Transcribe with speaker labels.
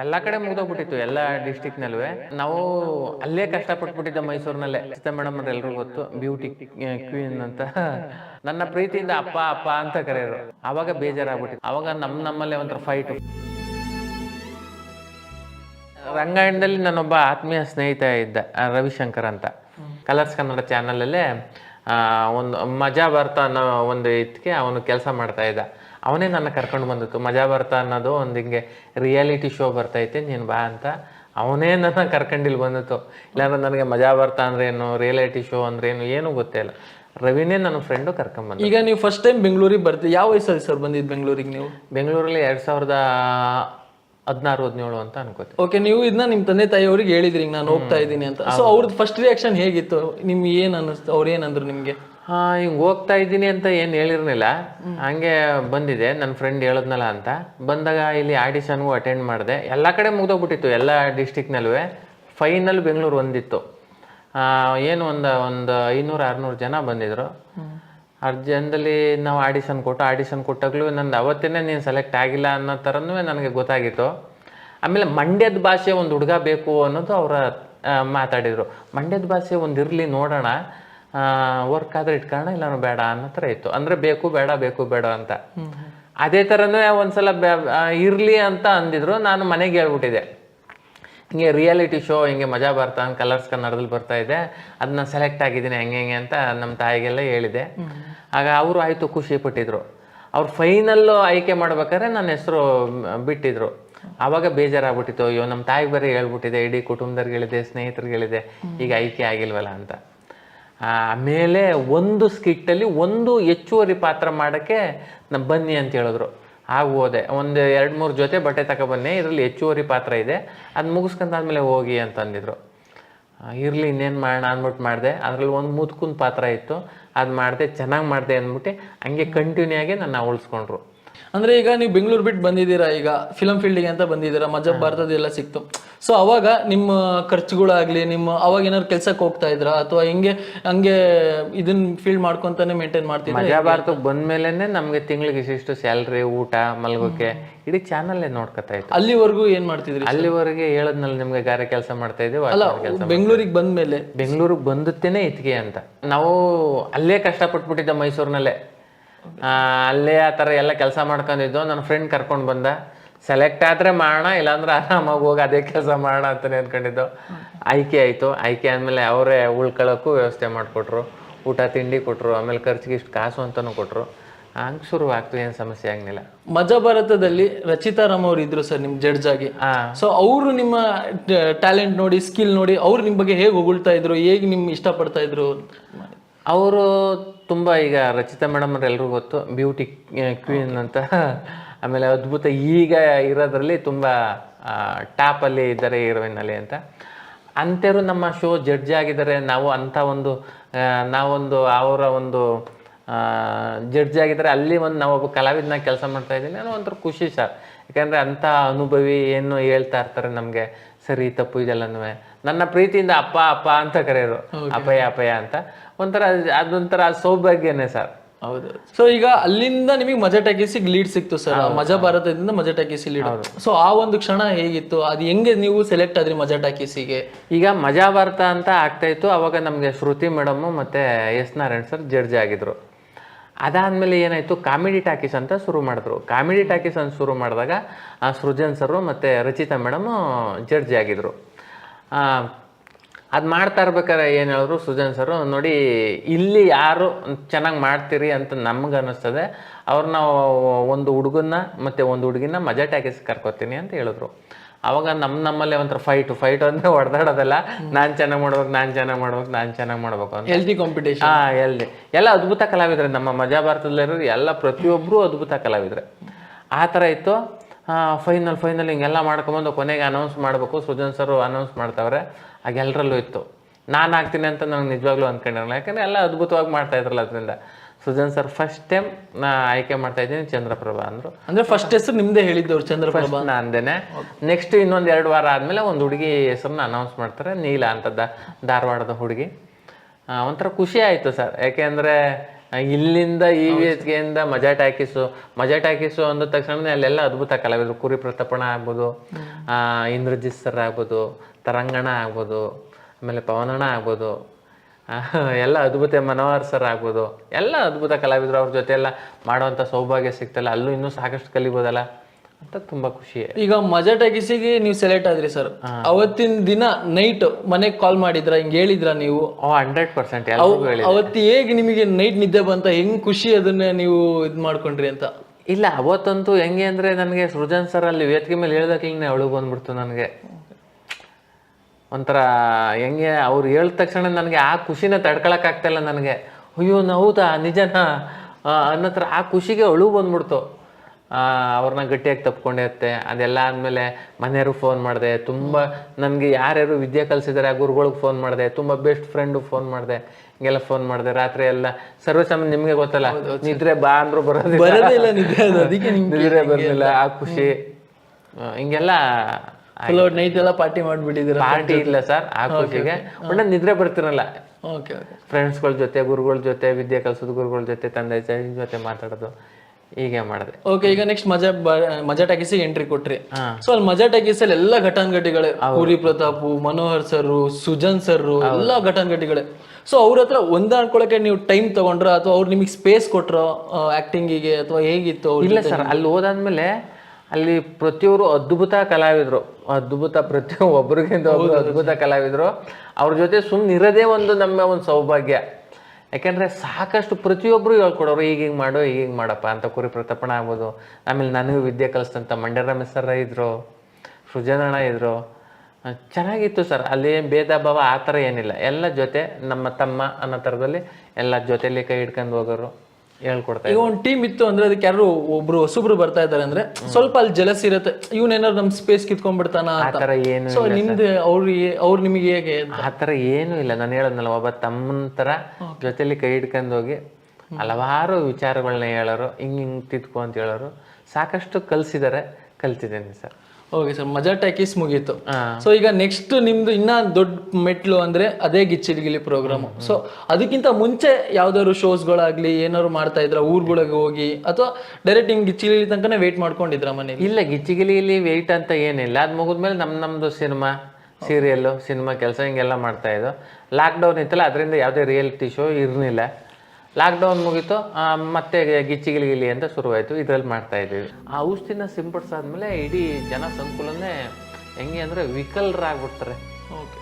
Speaker 1: ಎಲ್ಲ ಕಡೆ ಮುಗ್ದೋಗ್ಬಿಟ್ಟಿತ್ತು, ಎಲ್ಲ ಡಿಸ್ಟಿಕ್ನಲ್ಲೂ ನಾವು ಅಲ್ಲೇ ಕಷ್ಟಪಟ್ಬಿಟ್ಟಿದ್ದ ಮೈಸೂರಿನಲ್ಲೇ. ಸೀತಾ ಮೇಡಮ್ ಎಲ್ರಿಗೂ ಗೊತ್ತು ಬ್ಯೂಟಿ ಕ್ವೀನ್ ಅಂತ. ನನ್ನ ಪ್ರೀತಿಯಿಂದ ಅಪ್ಪ ಅಪ್ಪ ಅಂತ ಕರೆಯೋರು. ಅವಾಗ ಬೇಜಾರಾಗ್ಬಿಟ್ಟಿತ್ತು. ಅವಾಗ ನಮ್ ನಮ್ಮಲ್ಲೇ ಒಂಥರ ಫೈಟು ರಂಗಾಯಣದಲ್ಲಿ ನನ್ನೊಬ್ಬ ಆತ್ಮೀಯ ಸ್ನೇಹಿತ ಇದ್ದ, ರವಿಶಂಕರ್ ಅಂತ. ಕಲರ್ಸ್ ಕನ್ನಡ ಚಾನಲಲ್ಲೇ ಒಂದು ಮಜಾ ಬರ್ತಾ ಅನ್ನೋ ಒಂದು ಇದಕ್ಕೆ ಅವನು ಕೆಲಸ ಮಾಡ್ತಾ ಇದ್ದ. ಅವನೇ ನನ್ನ ಕರ್ಕೊಂಡು ಬಂದಿತ್ತು ಮಜಾ ಬರ್ತಾ ಅನ್ನೋದು ಒಂದು ಹಿಂಗೆ ರಿಯಾಲಿಟಿ ಶೋ ಬರ್ತೈತೆ ನೀನು ಬಾ ಅಂತ. ಅವನೇ ನನ್ನ ಕರ್ಕೊಂಡಿಲ್ಲಿ ಬಂದಿತ್ತು ಇಲ್ಲಾಂದ್ರೆ ನನಗೆ ಮಜಾ ಬರ್ತಾ ಅಂದ್ರೆ ಏನು ರಿಯಾಲಿಟಿ ಶೋ ಅಂದ್ರೆ ಏನು ಏನೂ ಗೊತ್ತೇ ಇಲ್ಲ. ರವಿನೇ ನನ್ನ ಫ್ರೆಂಡು ಕರ್ಕೊಂಬಂದ
Speaker 2: ಈಗ ನೀವು ಫಸ್ಟ್ ಟೈಮ್ ಬೆಂಗಳೂರಿಗೆ ಬರ್ತೀವಿ ಯಾವ ವಯಸ್ಸಲ್ಲಿ ಸರ್ ಬಂದಿದ್ದು ಬೆಂಗಳೂರಿಗೆ ನೀವು?
Speaker 1: ಬೆಂಗಳೂರಲ್ಲಿ ಎರಡು ಸಾವಿರದ ಹದಿನಾರು ಹದಿನೇಳು ಅಂತ ಅನ್ಕೋತೀನಿ.
Speaker 2: ಓಕೆ ನೀವು ಇದನ್ನ ನಿಮ್ಮ ತಂದೆ ತಾಯಿ ಅವ್ರಿಗೆ ಹೇಳಿದ್ರಿ ನಾನು ಹೋಗ್ತಾ ಇದ್ದೀನಿ ಅಂತ. ಸೊ ಅವ್ರದ್ದು ಫಸ್ಟ್ ರಿಯಾಕ್ಷನ್ ಹೇಗಿತ್ತು? ನಿಮ್ಗೆ ಏನು ಅನ್ನಿಸ್ತು? ಅವ್ರು ಏನಂದ್ರು ನಿಮ್ಗೆ?
Speaker 1: ಹಿಂಗ್ ಹೋಗ್ತಾ ಇದ್ದೀನಿ ಅಂತ ಏನು ಹೇಳಿರ್ನಿಲ್ಲ ಹಂಗೆ ಬಂದಿದೆ ನನ್ನ ಫ್ರೆಂಡ್ ಹೇಳಿದ್ನಲ್ಲ ಅಂತ. ಬಂದಾಗ ಇಲ್ಲಿ ಆಡಿಷನ್ಗೂ ಅಟೆಂಡ್ ಮಾಡಿದೆ. ಎಲ್ಲ ಕಡೆ ಮುಗ್ದೋಗ್ಬಿಟ್ಟಿತ್ತು ಎಲ್ಲ ಡಿಸ್ಟಿಕ್ನಲ್ಲೂ ಫೈನಲ್ ಬೆಂಗಳೂರು ಒಂದಿತ್ತು. ಏನು ಒಂದು ಒಂದು ಐನೂರು ಆರುನೂರು ಜನ ಬಂದಿದ್ರು. ಜನದಲ್ಲಿ ನಾವು ಆಡಿಷನ್ ಕೊಟ್ಟು ಆಡಿಷನ್ ಕೊಟ್ಟಾಗ್ಲೂ ನಂದು ಅವತ್ತೇ ನೀನು ಸೆಲೆಕ್ಟ್ ಆಗಿಲ್ಲ ಅನ್ನೋ ಥರನೂ ನನಗೆ ಗೊತ್ತಾಗಿತ್ತು. ಆಮೇಲೆ ಮಂಡ್ಯದ ಭಾಷೆ ಒಂದು ಹುಡುಗ ಬೇಕು ಅನ್ನೋದು ಅವರ ಮಾತಾಡಿದರು. ಮಂಡ್ಯದ ಭಾಷೆ ಒಂದು ಇರಲಿ ನೋಡೋಣ. ವರ್ಕ್ ಆದ್ರೆ ಇಟ್ಕೋಣ ಇಲ್ಲ ಬೇಡ ಅನ್ನೋ ತರ ಇತ್ತು. ಅಂದ್ರೆ ಬೇಕು ಬೇಡ ಬೇಕು ಬೇಡ ಅಂತ. ಅದೇ ತರನೇ ಒಂದ್ಸಲ ಇರ್ಲಿ ಅಂತ ಅಂದಿದ್ರು. ನಾನು ಮನೆಗೆ ಹೇಳ್ಬಿಟ್ಟಿದೆ ಹಿಂಗೆ ರಿಯಾಲಿಟಿ ಶೋ ಹಿಂಗೆ ಮಜಾ ಬರ್ತಾ ಕಲರ್ಸ್ ಕನ್ನಡದಲ್ಲಿ ಬರ್ತಾ ಇದೆ ಅದನ್ನ ಸೆಲೆಕ್ಟ್ ಆಗಿದ್ದೀನಿ ಹೆಂಗೆ ಹೆಂಗೆ ಅಂತ ನಮ್ಮ ತಾಯಿಗೆಲ್ಲ ಹೇಳಿದೆ ಆಗ ಅವರು ಆಯಿತು ಖುಷಿ ಪಟ್ಟಿದ್ರು. ಅವ್ರು ಫೈನಲ್ಲು ಆಯ್ಕೆ ಮಾಡ್ಬೇಕಾದ್ರೆ ನನ್ನ ಹೆಸರು ಬಿಟ್ಟಿದ್ರು. ಆವಾಗ ಬೇಜಾರಾಗ್ಬಿಟ್ಟಿತ್ತು. ಅಯ್ಯೋ ನಮ್ಮ ತಾಯಿಗೆ ಬೇರೆ ಹೇಳ್ಬಿಟ್ಟಿದೆ ಇಡೀ ಕುಟುಂಬದವ್ರಿಗೆ ಹೇಳಿದೆ ಸ್ನೇಹಿತರಿಗೆ ಹೇಳಿದೆ ಈಗ ಆಯ್ಕೆ ಆಗಿಲ್ವಲ್ಲ ಅಂತ. ಆಮೇಲೆ ಒಂದು ಸ್ಕಿಟ್ಟಲ್ಲಿ ಒಂದು ಹೆಚ್ಚುವರಿ ಪಾತ್ರ ಮಾಡೋಕ್ಕೆ ನಾನು ಬನ್ನಿ ಅಂತ ಹೇಳಿದ್ರು. ಆಗ ಹೋದೆ. ಒಂದು ಎರಡು ಮೂರು ಜೊತೆ ಬಟ್ಟೆ ತಗೊಬನ್ನಿ ಇದರಲ್ಲಿ ಹೆಚ್ಚುವರಿ ಪಾತ್ರ ಇದೆ. ಅದು ಮುಗಿಸ್ಕೊಂತಾದ್ಮೇಲೆ ಹೋಗಿ ಅಂತಂದಿದ್ರು ಇರಲಿ, ಇನ್ನೇನು ಮಾಡೋಣ ಅಂದ್ಬಿಟ್ಟು ಮಾಡಿದೆ. ಅದರಲ್ಲಿ ಒಂದು ಮುದ್ಕುನ್ ಪಾತ್ರ ಇತ್ತು. ಅದು ಮಾಡಿದೆ, ಚೆನ್ನಾಗಿ ಮಾಡಿದೆ ಅಂದ್ಬಿಟ್ಟು ಹಂಗೆ ಕಂಟಿನ್ಯೂ ಆಗಿ ನನ್ನ ಉಳಿಸ್ಕೊಂಡ್ರು
Speaker 2: ಅಂದ್ರೆ ಈಗ ನೀವು ಬೆಂಗಳೂರು ಬಿಟ್ಟು ಬಂದಿದ್ದೀರಾ ಈಗ ಫಿಲಂ ಫೀಲ್ಡಿಗೆ ಅಂತ ಬಂದಿದ್ದೀರಾ ಮಜಾ ಭಾರತದ ಎಲ್ಲ ಸಿಕ್ತು. ಸೊ ಅವಾಗ ನಿಮ್ಮ ಖರ್ಚುಗಳಾಗ್ಲಿ ನಿಮ್ಮ ಅವಾಗ ಏನಾದ್ರು ಕೆಲ್ಸಕ್ಕೆ ಹೋಗ್ತಾ ಇದ್ರಾ? ಅಥವಾ ಹಿಂಗೆ ಹಂಗೆ ಇದನ್ನ ಫೀಲ್ಡ್ ಮಾಡ್ಕೊಂತಾನೆ ಮೇಂಟೈನ್ ಮಾಡ್ತಿದ್ರ?
Speaker 1: ಮಜಾ ಭಾರತಕ್ಕೆ ಬಂದ್ಮೇಲೆ ನಮಗೆ ತಿಂಗಳಿಗೆ ಇಷ್ಟಿಷ್ಟು ಸ್ಯಾಲ್ರಿ ಊಟ ಮಲ್ಗೋಕೆ ಇಡೀ ಚಾನಲ್ ನೋಡ್ಕೊತಾ ಇತ್ತು
Speaker 2: ಅಲ್ಲಿವರೆಗೂ ಏನ್ ಮಾಡ್ತಿದ್ರಿ
Speaker 1: ಅಲ್ಲಿವರೆಗೆ ಹೇಳದ್ನಲ್ಲಿ ನಿಮ್ಗೆ ಗಾರೆ ಕೆಲಸ ಮಾಡ್ತಾ ಇದ್ದೀವಿ
Speaker 2: ಅಲ್ಲ ಬೆಂಗಳೂರಿಗೆ ಬಂದ್ಮೇಲೆ.
Speaker 1: ಬೆಂಗಳೂರಿಗೆ ಬಂದುತ್ತೇನೆ ಇತ್ಗೆ ಅಂತ. ನಾವು ಅಲ್ಲೇ ಕಷ್ಟಪಟ್ಬಿಟ್ಟಿದ್ದ ಮೈಸೂರಿನಲ್ಲೇ. ಅಲ್ಲೇ ಆ ಥರ ಎಲ್ಲ ಕೆಲಸ ಮಾಡ್ಕೊಂಡಿದ್ದು. ನನ್ನ ಫ್ರೆಂಡ್ ಕರ್ಕೊಂಡು ಬಂದ. ಸೆಲೆಕ್ಟ್ ಆದರೆ ಮಾಡೋಣ ಇಲ್ಲಾಂದ್ರೆ ಆರಾಮಾಗಿ ಹೋಗಿ ಅದೇ ಕೆಲಸ ಮಾಡೋಣ ಅಂತಲೇ ಅಂದ್ಕೊಂಡಿದ್ದು. ಆಯ್ಕೆ ಆಯಿತು. ಆಯ್ಕೆ ಆದಮೇಲೆ ಅವರೇ ಉಳ್ಕೊಳ್ಳೋಕ್ಕೂ ವ್ಯವಸ್ಥೆ ಮಾಡಿಕೊಟ್ರು. ಊಟ ತಿಂಡಿ ಕೊಟ್ಟರು ಆಮೇಲೆ ಖರ್ಚಿಗೆ ಇಷ್ಟು ಕಾಸು ಅಂತಲೂ ಕೊಟ್ಟರು ಹಂಗೆ ಶುರುವಾಗ್ತು ಏನು ಸಮಸ್ಯೆ ಆಗಲಿಲ್ಲ.
Speaker 2: ಮಜಾ ಭಾರತದಲ್ಲಿ ರಚಿತಾ ರಾಮ್ ಅವ್ರು ಇದ್ರು ಸರ್ ನಿಮ್ಮ ಜಡ್ಜ್ ಆಗಿ. ಸೊ ಅವರು ನಿಮ್ಮ ಟ್ಯಾಲೆಂಟ್ ನೋಡಿ ಸ್ಕಿಲ್ ನೋಡಿ ಅವ್ರು ನಿಮ್ಮ ಬಗ್ಗೆ ಹೇಗೆ ಹೊಗಳ್ತಾ ಇದ್ರು? ಹೇಗೆ ನಿಮ್ಮ ಇಷ್ಟಪಡ್ತಾ ಇದ್ರು?
Speaker 1: ಅವರು ತುಂಬ ಈಗ ರಚಿತಾ ಮೇಡಮ್ ಅವ್ರು ಎಲ್ರಿಗೂ ಗೊತ್ತು ಬ್ಯೂಟಿ ಕ್ವೀನ್ ಅಂತ. ಆಮೇಲೆ ಅದ್ಭುತ ಈಗ ಇರೋದ್ರಲ್ಲಿ ತುಂಬ ಟಾಪಲ್ಲಿ ಇದ್ದಾರೆ ಹೀರೋಯಿನಲ್ಲಿ ಅಂತ. ಅಂಥವ್ರು ನಮ್ಮ ಶೋ ಜಡ್ಜ್ ಆಗಿದ್ದಾರೆ. ನಾವು ಅಂಥ ಒಂದು ನಾವೊಂದು, ಅವರ ಒಂದು ಜಡ್ಜ್ ಆಗಿದ್ದಾರೆ. ಅಲ್ಲಿ ಒಂದು ನಾವೊಬ್ಬ ಕಲಾವಿದನ ಕೆಲಸ ಮಾಡ್ತಾ ಇದ್ದೀನಿ ಅನ್ನೋ ಒಂಥರ ಖುಷಿ ಸರ್. ಯಾಕಂದರೆ ಅಂಥ ಅನುಭವಿ ಏನು ಹೇಳ್ತಾ ಇರ್ತಾರೆ ನಮಗೆ. ಸರಿ ತಪ್ಪು ಇದೆಲ್ಲನೂ. ನನ್ನ ಪ್ರೀತಿಯಿಂದ ಅಪ್ಪ ಅಪ್ಪ ಅಂತ ಕರೆಯೋರು ಅಪಯ ಅಪಯ ಅಂತ. ಒಂಥರ ಅದೊಂಥರ ಸೌಭಾಗ್ಯನೇ ಸರ್.
Speaker 2: ಹೌದು. ಸೊ ಈಗ ಅಲ್ಲಿಂದ ನಿಮಗೆ ಮಜಾ ಟಾಕೀಸಿಗೆ ಲೀಡ್ ಸಿಕ್ತು ಸರ್. ಮಜಾ ಭಾರತದಿಂದ ಮಜಾ ಟಾಕೀಸಿ ಲೀಡ್. ಸೊ ಆ ಒಂದು ಕ್ಷಣ ಹೇಗಿತ್ತು? ಅದು ಹೆಂಗೆ ನೀವು ಸೆಲೆಕ್ಟ್ ಆದ್ರಿ ಮಜಾ ಟಾಕೀಸಿಗೆ
Speaker 1: ಈಗ ಮಜಾ ಭಾರತ ಅಂತ ಆಗ್ತಾ ಇತ್ತು. ಅವಾಗ ನಮಗೆ ಶ್ರುತಿ ಮೇಡಮ್ ಮತ್ತೆ ಎಸ್ ನಾರಾಯಣ್ ಸರ್ ಜಡ್ಜ್ ಆಗಿದ್ರು. ಅದಾದಮೇಲೆ ಏನಾಯಿತು? ಕಾಮಿಡಿ ಟಾಕೀಸ್ ಅಂತ ಶುರು ಮಾಡಿದ್ರು. ಕಾಮಿಡಿ ಟಾಕೀಸ್ ಅಂತ ಶುರು ಮಾಡಿದಾಗ ಸೃಜನ್ ಸರು ಮತ್ತು ರಚಿತಾ ಮೇಡಮು ಜಡ್ಜಿ ಆಗಿದ್ದರು ಅದು ಮಾಡ್ತಾ ಇರ್ಬೇಕಾದ್ರೆ ಏನು ಹೇಳಿದ್ರು ಸೃಜನ್ ಸರು ನೋಡಿ, ಇಲ್ಲಿ ಯಾರು ಚೆನ್ನಾಗಿ ಮಾಡ್ತೀರಿ ಅಂತ ನಮ್ಗೆ ಅನ್ನಿಸ್ತದೆ ಅವ್ರನ್ನ ಒಂದು ಹುಡುಗನ್ನ ಮತ್ತು ಒಂದು ಹುಡುಗಿನ ಮಜಾ ಟ್ಯಾಕೀಸ್ ಕರ್ಕೋತೀನಿ ಅಂತ ಹೇಳಿದ್ರು. ಅವಾಗ ನಮ್ಮ ನಮ್ಮಲ್ಲೇ ಒಂಥರ ಫೈಟು ಫೈಟ್ ಅಂದರೆ ಹೊಡೆದಾಡೋದಲ್ಲ. ನಾನು ಚೆನ್ನಾಗಿ ಮಾಡ್ಬೇಕು ನಾನು ಚೆನ್ನಾಗಿ ಮಾಡ್ಬೇಕು ನಾನು ಚೆನ್ನಾಗಿ ಮಾಡ್ಬೇಕು ಅಂತ.
Speaker 2: ಹೆಲ್ದಿ ಕಾಂಪಿಟೇಷನ್
Speaker 1: ಹಾಂ ಎಲ್ದಿ ಎಲ್ಲ ಅದ್ಭುತ ಕಲಾವಿದ್ರೆ ನಮ್ಮ ಮಜಾ ಭಾರತದಲ್ಲಿರೋ ಎಲ್ಲ ಪ್ರತಿಯೊಬ್ಬರು ಅದ್ಭುತ ಕಲಾವಿದ್ರೆ. ಆ ಥರ ಇತ್ತು. ಫೈನಲ್ ಫೈನಲ್ ಹಿಂಗೆಲ್ಲ ಮಾಡ್ಕೊಂಬಂದು ಕೊನೆಗೆ ಅನೌನ್ಸ್ ಮಾಡಬೇಕು. ಸೃಜನ್ ಸರ್ ಅನೌನ್ಸ್ ಮಾಡ್ತಾವ್ರೆ. ಆಗ ಎಲ್ಲರಲ್ಲೂ ಇತ್ತು. ನಾನು ಆಗ್ತೀನಿ ಅಂತ ನಂಗೆ ನಿಜವಾಗ್ಲೂ ಅಂದ್ಕೊಂಡಿರಲ್ಲ ಯಾಕಂದರೆ ಎಲ್ಲ ಅದ್ಭುತವಾಗಿ ಮಾಡ್ತಾ ಇದ್ರಲ್ಲ ಅದರಿಂದ. ಸುಜನ್ ಸರ್ ಫಸ್ಟ್ ಟೈಮ್ ನಾ ಆಯ್ಕೆ ಮಾಡ್ತಾ ಇದ್ದೀನಿ ಚಂದ್ರಪ್ರಭಾ ಅಂದ್ರು.
Speaker 2: ಅಂದ್ರೆ ಫಸ್ಟ್ ಹೆಸರು ನಿಮ್ದೇ ಹೇಳಿದ್ದವ್ರು ಚಂದ್ರಪ್ರಭಾ.
Speaker 1: ನಾ ಅಂದೇನೆ. ನೆಕ್ಸ್ಟ್ ಇನ್ನೊಂದು ಎರಡು ವಾರ ಆದಮೇಲೆ ಒಂದು ಹುಡುಗಿ ಹೆಸರನ್ನ ಅನೌನ್ಸ್ ಮಾಡ್ತಾರೆ ನೀಲ ಅಂತ ಧಾರವಾಡದ ಹುಡುಗಿ. ಒಂಥರ ಖುಷಿ ಆಯಿತು ಸರ್. ಯಾಕೆಂದರೆ ಇಲ್ಲಿಂದ ಈ ವೇದಿಕೆಯಿಂದ ಮಜಾ ಟಾಕೀಸು ಮಜಾ ಟಾಕೀಸು ಅಂದ ತಕ್ಷಣ ಅಲ್ಲೆಲ್ಲ ಅದ್ಭುತ ಕಲಾವಿದರು. ಕುರಿ ಪ್ರತಾಪಣ ಆಗ್ಬೋದು ಇಂದ್ರಜಿತ್ ಸರ್ ಆಗ್ಬೋದು ತರಂಗಣ ಆಗ್ಬೋದು ಆಮೇಲೆ ಪವನಣ್ಣ ಆಗ್ಬೋದು. ಎಲ್ಲ ಅದ್ಭುತ ಮನೋಹರ್ ಸರ್ ಆಗ್ಬೋದು. ಎಲ್ಲ ಅದ್ಭುತ ಕಲಾವಿದರು ಅವ್ರ ಜೊತೆ ಎಲ್ಲ ಮಾಡುವಂಥ ಸೌಭಾಗ್ಯ ಸಿಗ್ತಲ್ಲ ಅಲ್ಲೂ ಇನ್ನೂ ಸಾಕಷ್ಟು ಕಲಿಬೋದಲ್ಲ? ಅಂತ ತುಂಬ ಖುಷಿ.
Speaker 2: ಈಗ ಮಜಾ ಟಗಿಸಿಗೆ ನೀವು ಸೆಲೆಕ್ಟ್ ಆದ್ರಿ ಸರ್ ಅವತ್ತಿನ ದಿನ ನೈಟ್ ಮನೆಗೆ ಕಾಲ್ ಮಾಡಿದ್ರ ಹಿಂಗ್ ಹೇಳಿದ್ರ ನೀವು?
Speaker 1: ಹಂಡ್ರೆಡ್ ಪರ್ಸೆಂಟ್
Speaker 2: ಅವತ್ತು ಹೇಗೆ ನಿಮಗೆ ನೈಟ್ ನಿದ್ದೆ ಬಂತ ಹೆಂಗ್ ಖುಷಿ ಅದನ್ನ ನೀವು ಇದ್ ಮಾಡ್ಕೊಂಡ್ರಿ ಅಂತ?
Speaker 1: ಇಲ್ಲ ಅವತ್ತಂತೂ ಹೆಂಗೆ ಅಂದ್ರೆ ನನಗೆ ಸೃಜನ್ ಸರ್ ಅಲ್ಲಿ ವೇದಿಕೆ ಮೇಲೆ ಹೇಳ್ದಾಗ್ಲೇ ಅವಳು ಬಂದ್ಬಿಡ್ತು ನನಗೆ. ಒಂಥರ ಹೆಂಗೆ ಅವ್ರು ಹೇಳಿದ ತಕ್ಷಣ ನನಗೆ ಆ ಖುಷಿನ ತಡ್ಕೊಳಕ್ಕಾಗ್ತಾಯಿಲ್ಲ ನನಗೆ. ಅಯ್ಯೋ ಹೌದಾ? ನಿಜನಾ ಆ, ಅನ್ನೋ ಥರ ಆ ಖುಷಿಗೆ ಅಳು ಬಂದ್ಬಿಡ್ತು. ಆ, ಅವ್ರನ್ನ ಗಟ್ಟಿಯಾಗಿ ತಪ್ಕೊಂಡಿರುತ್ತೆ ಅದೆಲ್ಲ ಆದಮೇಲೆ ಮನೆಯವ್ರಿಗೆ ಫೋನ್ ಮಾಡಿದೆ. ತುಂಬ ನನಗೆ ಯಾರ್ಯಾರು ವಿದ್ಯೆ ಕಲಿಸಿದ್ದಾರೆ ಆ ಗುರುಗಳಿಗೆ ಫೋನ್ ಮಾಡಿದೆ. ತುಂಬ ಬೆಸ್ಟ್ ಫ್ರೆಂಡು ಫೋನ್ ಮಾಡಿದೆ. ಹಿಂಗೆಲ್ಲ ಫೋನ್ ಮಾಡಿದೆ. ರಾತ್ರಿ ಎಲ್ಲ ಸರ್ವಸಾಮಾನ್ಯ ನಿಮಗೆ ಗೊತ್ತಲ್ಲ? ನಿದ್ರೆ ಬಾ ಅಂದ್ರು ಬರೋದಿಲ್ಲ. ನಿದ್ರೆ ಬರಲಿಲ್ಲ. ಆ ಖುಷಿ. ಹಿಂಗೆಲ್ಲ
Speaker 2: ಫುಲ್ ನೈಟ್ ಎಲ್ಲ ಪಾರ್ಟಿ ಮಾಡ್ಬಿಟ್ಟಿದ್ದೀರಾ
Speaker 1: ಪಾರ್ಟಿ ಇಲ್ಲ ಸರ್ ಆ ಖುಷಿಗೆ. ಒಳ್ಳೆ ನಿದ್ರೆ ಬರ್ತಿರಲ್ಲ.
Speaker 2: ಓಕೆ ಓಕೆ
Speaker 1: ಫ್ರೆಂಡ್ಸ್ಗಳ ಜೊತೆ ಗುರುಗಳ ಜೊತೆ ವಿದ್ಯೆ ಕಲಿಸೋದ್ ಗುರುಗಳ ಜೊತೆ ತಂದೆ ತಾಯಿ ಜೊತೆ ಮಾತಾಡೋದು ಹೀಗೆ ಮಾಡಿದೆ.
Speaker 2: ಓಕೆ ಈಗ ನೆಕ್ಸ್ಟ್ ಮಜಾ ಮಜಾ ಟಾಕೀಸಿಗೆ ಎಂಟ್ರಿ ಕೊಟ್ರಿ. ಸೊ ಅಲ್ಲಿ ಮಜಾ ಟಾಕೀಸಲ್ಲಿ ಎಲ್ಲ ಘಟಾನ್ಘಟಿಗಳೇ. ಪೂರಿ ಪ್ರತಾಪ್ ಮನೋಹರ್ ಸರ್ ಸುಜನ್ ಸರ್ ಎಲ್ಲ ಘಟಾನ್ಘಟಿಗಳೇ. ಸೊ ಅವ್ರ ಹತ್ರ ಹೊಂದಾಡ್ಕೊಳಕ್ಕೆ ನೀವು ಟೈಮ್ ತಗೊಂಡ್ರ ಅಥವಾ ಅವ್ರು ನಿಮಗೆ ಸ್ಪೇಸ್ ಕೊಟ್ರ ಆಕ್ಟಿಂಗಿಗೆ ಅಥವಾ ಹೇಗಿತ್ತು
Speaker 1: ಇಲ್ಲ ಸರ್ ಅಲ್ಲಿ ಹೋದಾದ್ಮೇಲೆ ಅಲ್ಲಿ ಪ್ರತಿಯೊಬ್ಬರು ಅದ್ಭುತ ಕಲಾವಿದರು. ಅದ್ಭುತ ಪ್ರತಿಯೊಬ್ಬರಿಗಿಂತ ಒಬ್ಬರು ಅದ್ಭುತ ಕಲಾವಿದರು. ಅವ್ರ ಜೊತೆ ಸುಮ್ಮನೆ ಇರೋದೇ ಒಂದು ನಮ್ಮ ಒಂದು ಸೌಭಾಗ್ಯ. ಯಾಕೆಂದರೆ ಸಾಕಷ್ಟು ಪ್ರತಿಯೊಬ್ಬರು ಹೇಳ್ಕೊಡೋರು ಈಗ ಹಿಂಗೆ ಮಾಡು ಈಗ ಹಿಂಗೆ ಮಾಡಪ್ಪ ಅಂತ ಕುರಿ ಪ್ರತಾಪಣ ಆಗ್ಬೋದು. ಆಮೇಲೆ ನನಗೂ ವಿದ್ಯೆ ಕಲಿಸ್ತಂಥ ಮಂಡ್ಯರಾಮ ಸರ ಇದ್ದರು ಸೃಜನಣ ಸೃಜನಣ್ಣ ಇದ್ರು ಚೆನ್ನಾಗಿತ್ತು ಸರ್. ಅಲ್ಲಿ ಏನು ಭೇದ ಭಾವ ಆ ಥರ ಏನಿಲ್ಲ. ಎಲ್ಲ ಜೊತೆ ನಮ್ಮ ತಮ್ಮ ಅನ್ನೋ ಥರದಲ್ಲಿ ಎಲ್ಲ ಜೊತೆಯಲ್ಲಿ ಕೈ ಹಿಡ್ಕೊಂಡು ಹೋಗೋರು. ಹೇಳ್ಕೊಡ್ತಾ
Speaker 2: ಈಗ ಒಂದು ಟೀಮ್ ಇತ್ತು ಅಂದ್ರೆ ಅದಕ್ಕೆ ಯಾರು ಒಬ್ರು ಹೊಸಬ್ರು ಬರ್ತಾ ಇದಾರೆ ಅಂದ್ರೆ ಸ್ವಲ್ಪ ಅಲ್ಲಿ ಜಲಸ್ ಇರುತ್ತೆ ಇವನೇನಾದ್ರು ನಮ್ ಸ್ಪೇಸ್ ಕಿತ್ಕೊಂಡ್ಬಿಡ್ತಾನ
Speaker 1: ಆ
Speaker 2: ಅಂತ.
Speaker 1: ಥರ ಏನು
Speaker 2: ಸೊ ನಿಮ್ದು ಅವ್ರಿಗೆ ಅವ್ರು ನಿಮಗೆ ಹೇಗೆ
Speaker 1: ಆ ತರ ಏನೂ ಇಲ್ಲ. ನಾನು ಹೇಳದ್ನಲ್ಲ ಒಬ್ಬ ತಮ್ಮನ ತರ ಜೊತೆಲಿ ಕೈ ಹಿಡ್ಕೊಂಡು ಹೋಗಿ ಹಲವಾರು ವಿಚಾರಗಳನ್ನ ಹೇಳೋರು ಹಿಂಗ್ ಹಿಂಗ್ ತಿತ್ಕೊ ಅಂತ ಹೇಳೋರು ಸಾಕಷ್ಟು ಕಲ್ಸಿದ್ದಾರೆ ಕಲ್ತಿದ್ದೇನೆ sir.
Speaker 2: Okay sir Majaa talkies ಮುಗೀತು. ಸೊ ಈಗ ನೆಕ್ಸ್ಟ್ ನಿಮ್ದು ಇನ್ನ ದೊಡ್ಡ ಮೆಟ್ಲು ಅಂದ್ರೆ ಅದೇ ಗಿಚ್ಚಿಡ್ಗಿಲಿ ಪ್ರೋಗ್ರಾಮ್ ಸೊ ಅದಕ್ಕಿಂತ ಮುಂಚೆ ಯಾವ್ದಾದ್ರು ಶೋಸ್ಗಳಾಗ್ಲಿ ಏನಾದ್ರು ಮಾಡ್ತಾ ಇದ್ರ ಊರ್ಗಳಿಗೆ ಹೋಗಿ ಅಥವಾ ಡೈರೆಕ್ಟ್ ಹಿಂಗ್ ಗಿಚ್ಚಿಗಿಲಿ ತನಕನೇ ವೇಟ್ ಮಾಡ್ಕೊಂಡಿದ್ರ ಮನೆ
Speaker 1: ಇಲ್ಲ ಗಿಚ್ಚಿಗಿಲಿ ವೇಟ್ ಅಂತ ಏನಿಲ್ಲ. ಅದು ಮುಗಿದ್ಮೇಲೆ ನಮ್ಮ ನಮ್ಮದು ಸಿನಿಮಾ ಸೀರಿಯಲ್ಲು ಸಿನಿಮಾ ಕೆಲಸ ಹಿಂಗೆಲ್ಲ ಮಾಡ್ತಾ ಇದ್ದೋ ಲಾಕ್ಡೌನ್ ಇತ್ತಲ್ಲ ಅದರಿಂದ ಯಾವುದೇ ರಿಯಾಲಿಟಿ ಶೋ ಇರಲಿಲ್ಲ. ಲಾಕ್ಡೌನ್ ಮುಗೀತು ಮತ್ತೆ ಮತ್ತೆ ಗಿಚ್ಚಿಗಿಲಿಗಿಲಿ ಅಂತ ಶುರುವಾಯಿತು. ಇದರಲ್ಲಿ ಮಾಡ್ತಾ ಇದ್ದೀವಿ. ಆ ಔಷಧಿನ ಸಿಂಪಡಿಸಾದ್ಮೇಲೆ ಇಡೀ ಜನ ಸಂಕುಲನೇ ಹೆಂಗೆ ಅಂದರೆ ವಿಕಲರಾಗ್ಬಿಡ್ತಾರೆ.
Speaker 2: ಓಕೆ.